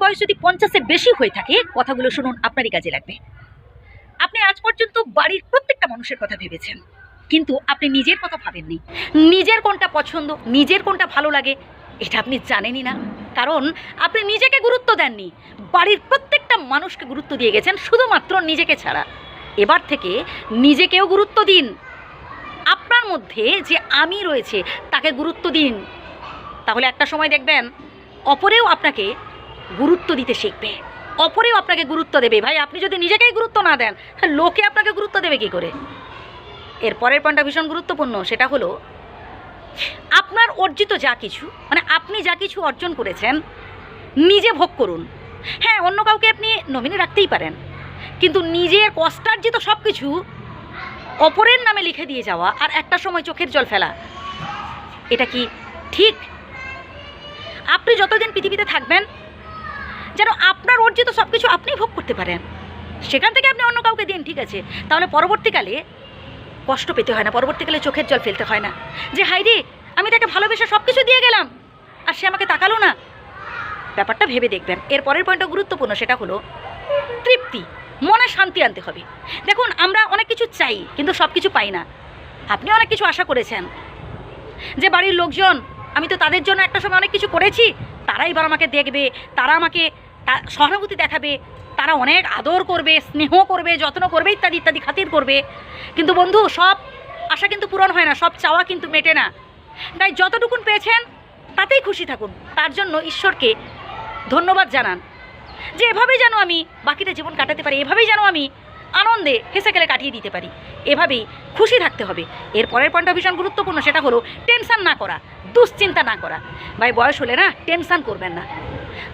বয়স যদি পঞ্চাশের বেশি হয়ে থাকে, কথাগুলো শুনুন, আপনারই কাজে লাগবে। আপনি আজ পর্যন্ত বাড়ির প্রত্যেকটা মানুষের কথা ভেবেছেন, কিন্তু আপনি নিজের কথা ভাবেননি। নিজের কোনটা পছন্দ, নিজের কোনটা ভালো লাগে, এটা আপনি জানেনই না। কারণ আপনি নিজেকে গুরুত্ব দেননি। বাড়ির প্রত্যেকটা মানুষকে গুরুত্ব দিয়ে গেছেন, শুধুমাত্র নিজেকে ছাড়া। এবার থেকে নিজেকেও গুরুত্ব দিন। আপনার মধ্যে যে আমি রয়েছে, তাকে গুরুত্ব দিন। তাহলে একটা সময় দেখবেন, অপরেও আপনাকে গুরুত্ব দিতে শিখবে। অপরেও আপনাকে গুরুত্ব দেবে। ভাই, আপনি যদি নিজেকেই গুরুত্ব না দেন, লোকে আপনাকে গুরুত্ব দেবে কি করে? এর পরের পয়েন্টটা ভীষণ গুরুত্বপূর্ণ, সেটা হলো, আপনার অর্জিত যা কিছু মানে আপনি যা কিছু অর্জন করেছেন, নিজে ভোগ করুন। হ্যাঁ অন্য কাউকে আপনি নমিনি রাখতেই পারেন, কিন্তু নিজের কষ্টার্জিত সব কিছু অপরের নামে লিখে দিয়ে যাওয়া আর একটা সময় চোখের জল ফেলা, এটা কি ঠিক? আপনি যতদিন পৃথিবীতে থাকবেন যেন আপনার অর্জিত সব কিছু আপনিই ভোগ করতে পারেন। সেখান থেকে আপনি অন্য কাউকে দিন, ঠিক আছে? তাহলে পরবর্তীকালে কষ্ট পেতে হয় না, পরবর্তীকালে চোখের জল ফেলতে হয় না। যে হাই রে, আমি তাকে ভালোবেসে সব কিছু দিয়ে গেলাম, আর সে আমাকে তাকালো না? ব্যাপারটা ভেবে দেখবেন। এর পরের পয়েন্টটা গুরুত্বপূর্ণ, সেটা হলো তৃপ্তি, মনে শান্তি আনতে হবে। দেখুন, আমরা অনেক কিছু চাই, কিন্তু সব কিছু পাই না। আপনি অনেক কিছু আশা করেছেন। যে, বাড়ির লোকজন, আমি তো তাদের জন্য একটা সময় অনেক কিছু করেছি তারা এবার আমাকে দেখবে, তারা আমাকে সহানুভূতি দেখাবে, তারা অনেক আদর করবে, স্নেহ করবে, যত্ন করবে, ইত্যাদি ইত্যাদি খাতির করবে। কিন্তু বন্ধু, সব আশা কিন্তু পূরণ হয় না, সব চাওয়া কিন্তু মেটে না। তাই যতটুকুন পেয়েছেন, তাতেই খুশি থাকুন। তার জন্য ঈশ্বরকে ধন্যবাদ জানান। যে এভাবেই যেন আমি বাকিটা জীবন কাটাতে পারি, এভাবেই যেন আমি আনন্দে হেসে খেলে কাটিয়ে দিতে পারি। এভাবেই খুশি থাকতে হবে। এর পরের পয়েন্টটা ভীষণ গুরুত্বপূর্ণ, সেটা হলো টেনশন না করা, দুশ্চিন্তা না করা। ভাই, বয়স হলে না টেনশান করবেন না।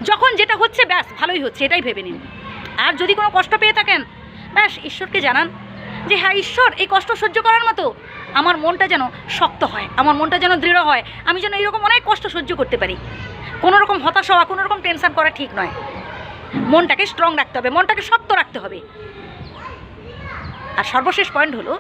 যখন যেটা হচ্ছে, ব্যাস, ভালোই হচ্ছে, এটাই ভেবে নিন। আর যদি কোনো কষ্ট পেয়ে থাকেন, ব্যাস, ঈশ্বরকে জানান যে হ্যাঁ ঈশ্বর, এই কষ্ট সহ্য করার মতো আমার মনটা যেন শক্ত হয়, আমার মনটা যেন দৃঢ় হয়, আমি যেন এইরকম অনেক কষ্ট সহ্য করতে পারি। কোনো রকম হতাশ হওয়া কোনো রকম টেনশন করা ঠিক নয়। মনটাকে স্ট্রং রাখতে হবে, মনটাকে শক্ত রাখতে হবে। আর সর্বশেষ পয়েন্ট হলো,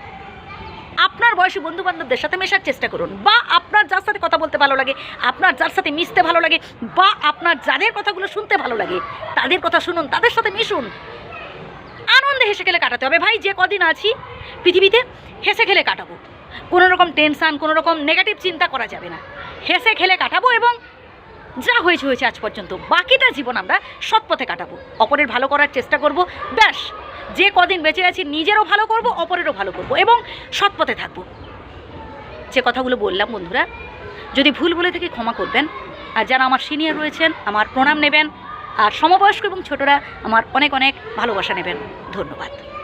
আপনার বয়সী বন্ধু বান্ধবদের সাথে মেশার চেষ্টা করুন, বা আপনার যার সাথে কথা বলতে ভালো লাগে, আপনার যার সাথে মিশতে ভালো লাগে, বা আপনার যাদের কথাগুলো শুনতে ভালো লাগে, তাদের কথা শুনুন, তাদের সাথে মিশুন। আনন্দে হেসে খেলে কাটাতে হবে। ভাই, যে কদিন আছি পৃথিবীতে, হেসে খেলে কাটাবো। কোনো রকম টেনশান কোনো রকম নেগেটিভ চিন্তা করা যাবে না। হেসে খেলে কাটাবো এবং যা হয়েছে হয়েছে আজ পর্যন্ত। বাকিটা জীবন আমরা সৎ পথে কাটাবো। অপরের ভালো করার চেষ্টা করব। ব্যাস। যে কদিন বেঁচে আছি, নিজেরও ভালো করব, অপরেরও ভালো করব এবং সৎ পথে থাকব। যে কথাগুলো বললাম বন্ধুরা, যদি ভুল বলে থেকে ক্ষমা করবেন। আর যারা আমার সিনিয়র রয়েছেন, আমার প্রণাম নেবেন। আর সমবয়স্ক এবং ছোটরা আমার অনেক অনেক ভালোবাসা নেবেন। ধন্যবাদ।